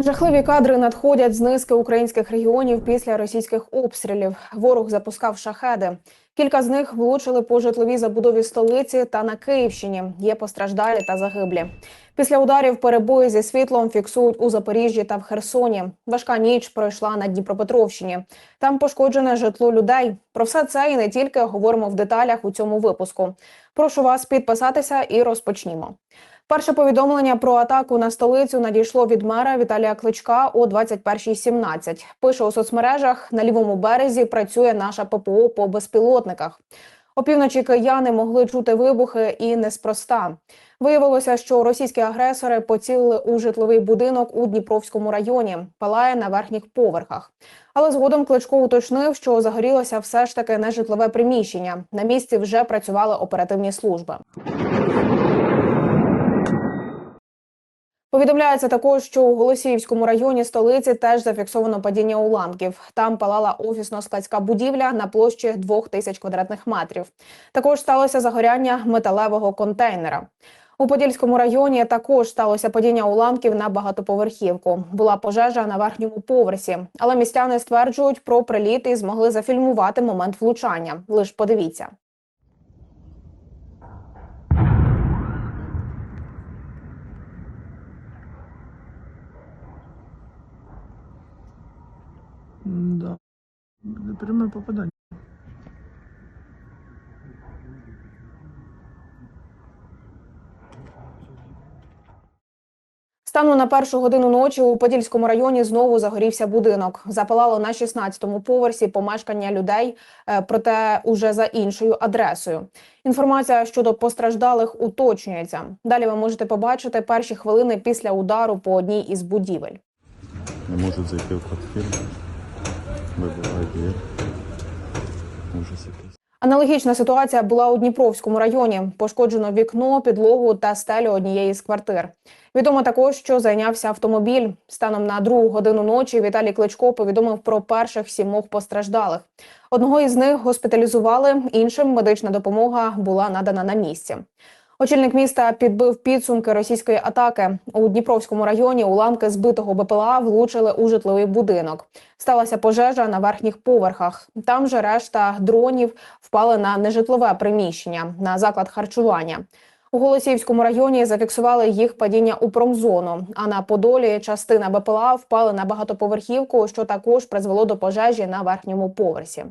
Жахливі кадри надходять з низки українських регіонів після російських обстрілів. Ворог запускав шахеди. Кілька з них влучили по житловій забудові столиці та на Київщині. Є постраждалі та загиблі. Після ударів перебої зі світлом фіксують у Запоріжжі та в Херсоні. Важка ніч пройшла на Дніпропетровщині. Там пошкоджене житло людей. Про все це і не тільки говоримо в деталях у цьому випуску. Прошу вас підписатися і розпочнімо. Перше повідомлення про атаку на столицю надійшло від мера Віталія Кличка о 21.17. Пише у соцмережах на лівому березі працює наша ППО по безпілотниках. Опівночі кияни могли чути вибухи і неспроста. Виявилося, що російські агресори поцілили у житловий будинок у Дніпровському районі, палає на верхніх поверхах. Але згодом Кличко уточнив, що загорілося все ж таки не житлове приміщення. На місці вже працювали оперативні служби. Повідомляється також, що у Голосіївському районі столиці теж зафіксовано падіння уламків. Там палала офісно-складська будівля на площі 2000 квадратних метрів. Також сталося загоряння металевого контейнера. У Подільському районі також сталося падіння уламків на багатоповерхівку. Була пожежа на верхньому поверсі, але містяни стверджують про приліт і змогли зафільмувати момент влучання. Лиш подивіться. Прямое попадание. Станом на першу годину ночі у Подільському районі знову загорівся будинок. Запалало на 16-му поверсі помешкання людей, е, проте уже за іншою адресою. Інформація щодо постраждалих уточнюється. Далі ви можете побачити перші хвилини після удару по одній із будівель. не можуть зайти в квартиру. Аналогічна ситуація була у Дніпровському районі. Пошкоджено вікно, підлогу та стелю однієї з квартир. Відомо також, що зайнявся автомобіль. Станом на другу годину ночі Віталій Кличко повідомив про перших сімох постраждалих. Одного із них госпіталізували, іншим медична допомога була надана на місці. Очільник міста підбив підсумки російської атаки. У Дніпровському районі уламки збитого БПЛА влучили у житловий будинок. Сталася пожежа на верхніх поверхах. Там же решта дронів впали на нежитлове приміщення на заклад харчування. У Голосіївському районі зафіксували їх падіння у промзону. А на Подолі частина БПЛА впали на багатоповерхівку, що також призвело до пожежі на верхньому поверсі.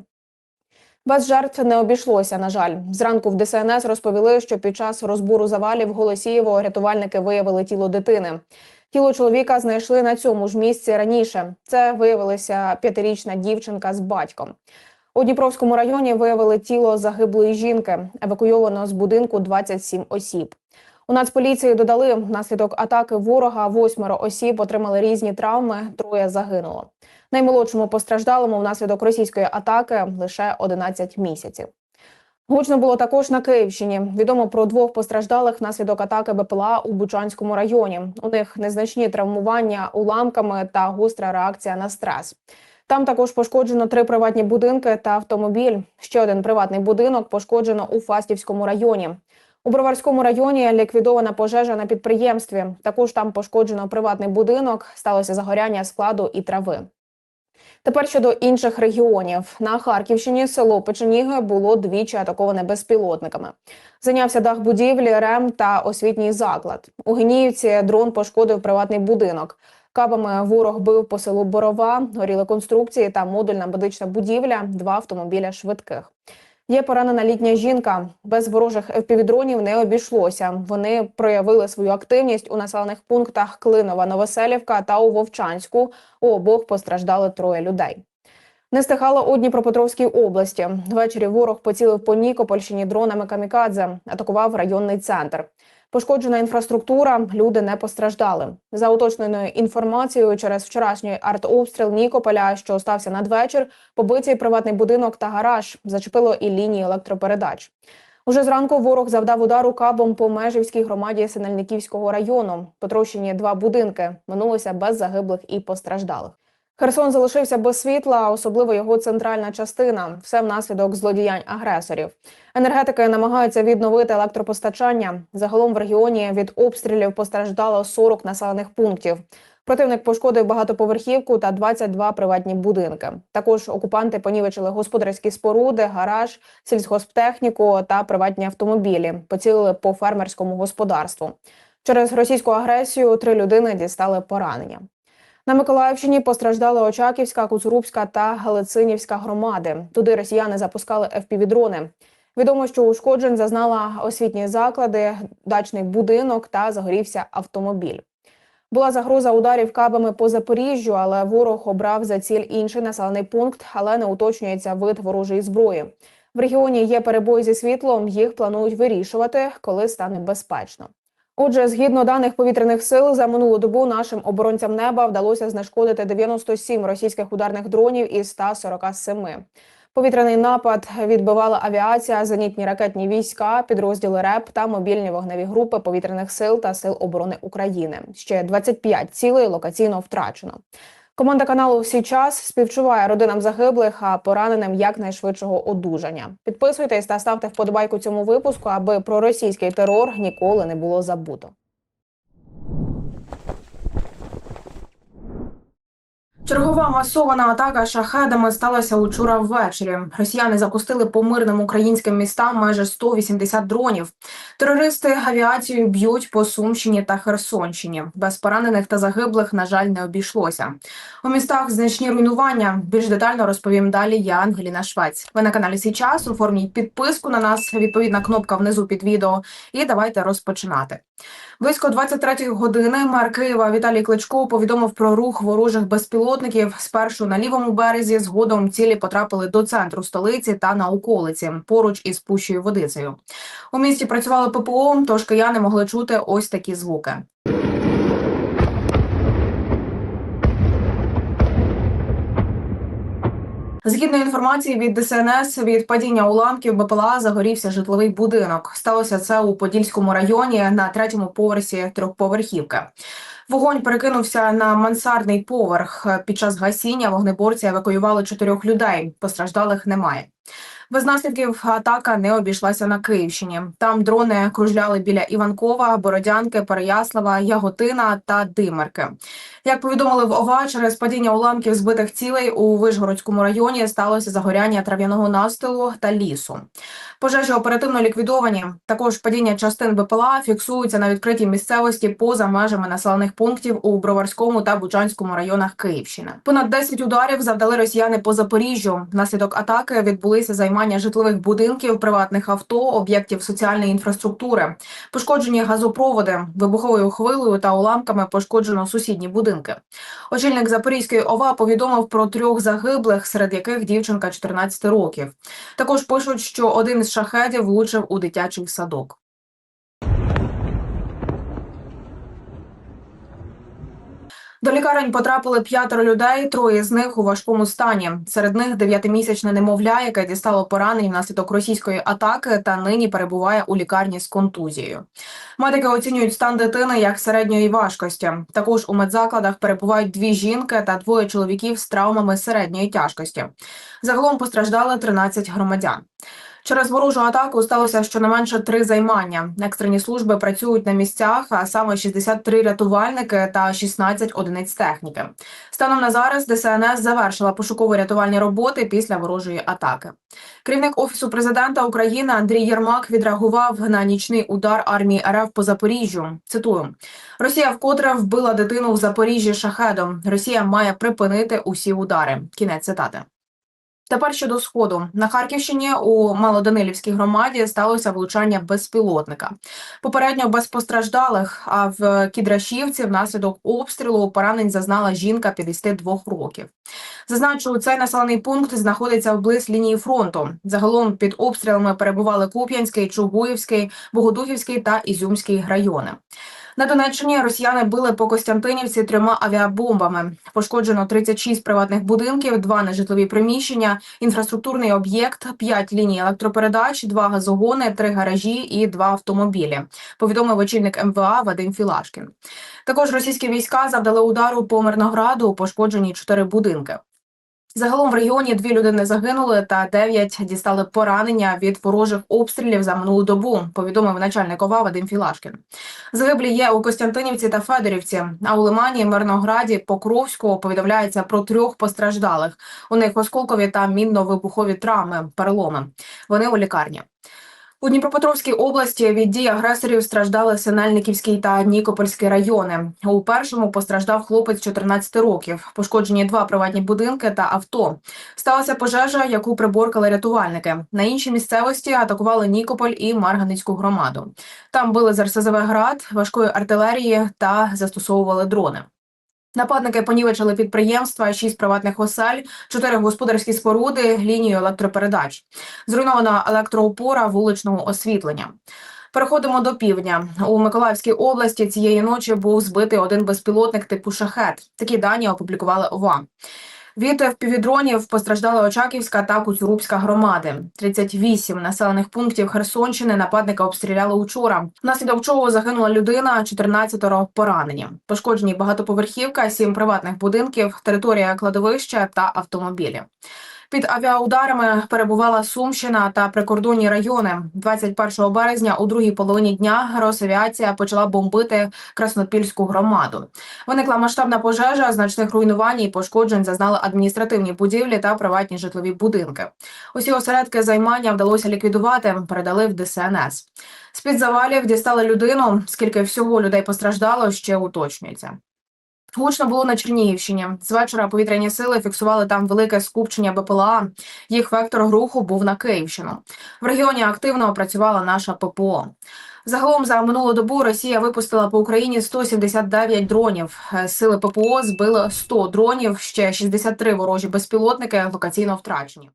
Без жертв не обійшлося. На жаль, зранку в ДСНС розповіли, що під час розбору завалів Голосієво рятувальники виявили тіло дитини. Тіло чоловіка знайшли на цьому ж місці раніше. Це виявилася п'ятирічна дівчинка з батьком. У Дніпровському районі виявили тіло загиблої жінки. Евакуйовано з будинку 27 осіб. У Нацполіції додали внаслідок атаки ворога восьмеро осіб отримали різні травми. Троє загинуло. Наймолодшому постраждалому внаслідок російської атаки лише 11 місяців. Гучно було також на Київщині. Відомо про двох постраждалих внаслідок атаки БПЛА у Бучанському районі. У них незначні травмування уламками та гостра реакція на стрес. Там також пошкоджено три приватні будинки та автомобіль. Ще один приватний будинок пошкоджено у Фастівському районі. У Броварському районі ліквідована пожежа на підприємстві. Також там пошкоджено приватний будинок. Сталося загоряння складу і трави. Тепер щодо інших регіонів на Харківщині село Печеніги було двічі атаковане безпілотниками. Зайнявся дах будівлі, рем та освітній заклад. У Геніївці дрон пошкодив приватний будинок. Кабами ворог бив по селу Борова, горіли конструкції та модульна медична будівля, два автомобіля швидких. Є поранена літня жінка. Без ворожих FPV-дронів не обійшлося. Вони проявили свою активність у населених пунктах Клинова, Новоселівка та у Вовчанську. У обох постраждали троє людей. Не стихало у Дніпропетровській області. Ввечері ворог поцілив по Нікопольщині дронами камікадзе, атакував районний центр. Пошкоджена інфраструктура, люди не постраждали. За уточненою інформацією, через вчорашній артобстріл Нікополя, що стався надвечір, побитий приватний будинок та гараж зачепило і лінії електропередач. Уже зранку ворог завдав удару кабом по межівській громаді Синельниківського району. Потрощені два будинки. Минулося без загиблих і постраждалих. Херсон залишився без світла, особливо його центральна частина. Все внаслідок злодіянь агресорів. Енергетики намагаються відновити електропостачання. Загалом в регіоні від обстрілів постраждало 40 населених пунктів. Противник пошкодив багатоповерхівку та 22 приватні будинки. Також окупанти понівечили господарські споруди, гараж, сільськогосптехніку та приватні автомобілі. Поцілили по фермерському господарству. Через російську агресію три людини дістали поранення. На Миколаївщині постраждали Очаківська, Куцурубська та Галицинівська громади. Туди росіяни запускали FPV-дрони. Відомо, що ушкоджень зазнала освітні заклади, дачний будинок та загорівся автомобіль. Була загроза ударів кабами по Запоріжжю, але ворог обрав за ціль інший населений пункт, але не уточнюється вид ворожої зброї. В регіоні є перебої зі світлом. Їх планують вирішувати, коли стане безпечно. Отже, згідно даних повітряних сил, за минулу добу нашим оборонцям неба вдалося знешкодити 97 російських ударних дронів із 147. Повітряний напад відбивала авіація, зенітні ракетні війська, підрозділи РЕП та мобільні вогневі групи повітряних сил та сил оборони України. Ще 25 цілей локаційно втрачено. Команда каналу «Всі час» співчуває родинам загиблих, а пораненим якнайшвидшого одужання. Підписуйтесь та ставте вподобайку цьому випуску, аби про російський терор ніколи не було забуто. Чергова масована атака шахедами сталася учора ввечері. Росіяни запустили по мирним українським містам майже 180 дронів. Терористи авіацією б'ють по Сумщині та Херсонщині. Без поранених та загиблих, на жаль, не обійшлося. У містах значні руйнування. Більш детально розповім далі. Я Ангеліна Швець. Ви на каналі «Сій час. Оформіть підписку на нас. Відповідна кнопка внизу під відео. І давайте розпочинати. Близько 23-ї години мер Києва Віталій Кличко повідомив про рух ворожих безпілотників. Спершу на лівому березі, згодом цілі потрапили до центру столиці та на околиці поруч із пущою водицею. У місті працювали ППО, тож кияни могли чути ось такі звуки. Згідно інформації від ДСНС, від падіння уламків БПЛА загорівся житловий будинок. Сталося це у Подільському районі на третьому поверсі трьохповерхівки. Вогонь перекинувся на мансардний поверх. Під час гасіння вогнеборці евакуювали чотирьох людей. Постраждалих немає. Без наслідків атака не обійшлася на Київщині. Там дрони кружляли біля Іванкова, Бородянки, Переяслава, Яготина та Димерки. Як повідомили в ОВА, через падіння уламків збитих цілей у Вишгородському районі сталося загоряння трав'яного настилу та лісу. Пожежі оперативно ліквідовані. Також падіння частин БПЛА фіксуються на відкритій місцевості поза межами населених пунктів у Броварському та Бучанському районах Київщини. Понад 10 ударів завдали росіяни по Запоріжжю. Внаслідок атаки відбулися займання житлових будинків, приватних авто, об'єктів соціальної інфраструктури. Пошкоджені газопроводи, вибуховою хвилею та уламками пошкоджено сусідні будинки. Очільник Запорізької ОВА повідомив про трьох загиблих, серед яких дівчинка 14 років. Також пишуть, що один з шахедів влучив у дитячий садок. До лікарень потрапили п'ятеро людей, троє з них у важкому стані. Серед них дев'ятимісячне немовля, яке дістало поранень внаслідок російської атаки та нині перебуває у лікарні з контузією. Медики оцінюють стан дитини як середньої важкості. Також у медзакладах перебувають дві жінки та двоє чоловіків з травмами середньої тяжкості. Загалом постраждали 13 громадян. Через ворожу атаку сталося щонайменше три займання. Екстрені служби працюють на місцях, а саме 63 рятувальники та 16 одиниць техніки. Станом на зараз ДСНС завершила пошуково-рятувальні роботи після ворожої атаки. Керівник офісу президента України Андрій Єрмак відреагував на нічний удар армії РФ по Запоріжжю. Цитую: Росія вкотре вбила дитину в Запоріжжі шахедом. Росія має припинити усі удари. Кінець цитати. Тепер щодо сходу на Харківщині у Малоданилівській громаді сталося влучання безпілотника. Попередньо без постраждалих. А в Кідрашівці внаслідок обстрілу поранень зазнала жінка 52 років. Зазначу, цей населений пункт знаходиться вблизь лінії фронту. Загалом під обстрілами перебували Куп'янський, Чугуївський, Богодухівський та Ізюмський райони. На Донеччині росіяни били по Костянтинівці трьома авіабомбами. Пошкоджено 36 приватних будинків, два нежитлові приміщення, інфраструктурний об'єкт, 5 ліній електропередач, два газогони, три гаражі і два автомобілі. Повідомив очільник МВА Вадим Філашкін. Також російські війська завдали удару по Мирнограду, пошкоджені чотири будинки. Загалом в регіоні дві людини загинули та дев'ять дістали поранення від ворожих обстрілів за минулу добу. Повідомив начальник ОВА Вадим Філашкін. Загиблі є у Костянтинівці та Федорівці. А у Лимані, Мирнограді, Покровську повідомляється про трьох постраждалих. У них осколкові та мінно-вибухові травми, переломи. Вони у лікарні. У Дніпропетровській області від дій агресорів страждали Синельниківський та Нікопольський райони. У першому постраждав хлопець 14 років. Пошкоджені два приватні будинки та авто. Сталася пожежа, яку приборкали рятувальники. На іншій місцевості атакували Нікополь і Марганицьку громаду. Там били з РСЗВ град, важкої артилерії та застосовували дрони. Нападники понівечили підприємства, шість приватних осель, чотири господарські споруди, лінію електропередач. Зруйнована електроопора вуличного освітлення. Переходимо до півдня. У Миколаївській області цієї ночі був збитий один безпілотник типу шахет. Такі дані опублікували ОВА. Від впівдронів постраждала Очаківська та Куцурубська громади. 38 населених пунктів Херсонщини нападника обстріляли учора. Внаслідок чого загинула людина, 14 поранені. Пошкоджені багатоповерхівка, 7 приватних будинків, територія кладовища та автомобілі. Під авіаударами перебувала Сумщина та прикордонні райони. 21 березня у другій половині дня Росавіація почала бомбити Краснопільську громаду. Виникла масштабна пожежа, значних руйнувань і пошкоджень зазнали адміністративні будівлі та приватні житлові будинки. Усі осередки займання вдалося ліквідувати, передали в ДСНС. З-під завалів дістали людину. Скільки всього людей постраждало, ще уточнюється. Гучно було на Чернігівщині. З вечора повітряні сили фіксували там велике скупчення БПЛА. Їх вектор руху був на Київщину. В регіоні активно працювала наша ППО. Загалом за минулу добу Росія випустила по Україні 179 дронів. Е, Сили ППО збили 100 дронів, ще 63 ворожі безпілотники локаційно втрачені.